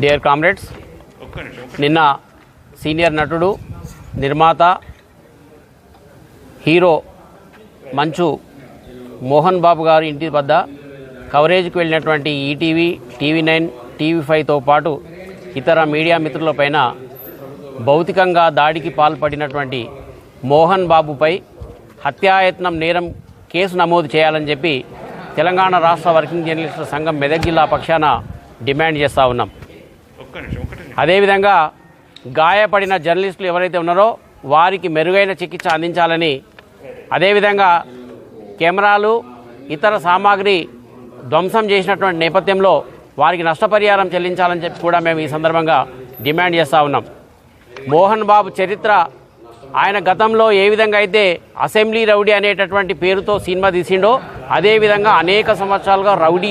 Dear comrades నిన్న senior నటుడు నిర్మాత హీరో మంచు మోహన్ బాబు గారి ఇంటి వద్ద కవరేజ్కి వెళ్ళినటువంటి ఈటీవీ టీవీ నైన్ టీవీ ఫైవ్తో పాటు ఇతర మీడియా మిత్రులపైన భౌతికంగా దాడికి పాల్పడినటువంటి మోహన్ బాబుపై హత్యాయత్నం నేరం కేసు నమోదు చేయాలని చెప్పి తెలంగాణ రాష్ట్ర వర్కింగ్ జర్నలిస్టుల సంఘం మెదక్ జిల్లా పక్షాన డిమాండ్ చేస్తూ ఉన్నాం. అదేవిధంగా గాయపడిన జర్నలిస్టులు ఎవరైతే ఉన్నారో వారికి మెరుగైన చికిత్స అందించాలని అదేవిధంగా కెమెరాలు ఇతర సామాగ్రి ధ్వంసం చేసినటువంటి నేపథ్యంలో వారికి నష్టపరిహారం చెల్లించాలని చెప్పి కూడా మేము ఈ సందర్భంగా డిమాండ్ చేస్తూ ఉన్నాం. మోహన్ బాబు చరిత్ర ఆయన గతంలో ఏ విధంగా అయితే అసెంబ్లీ రౌడీ అనేటటువంటి పేరుతో సినిమా తీసిండో అదేవిధంగా అనేక సంవత్సరాలుగా రౌడీ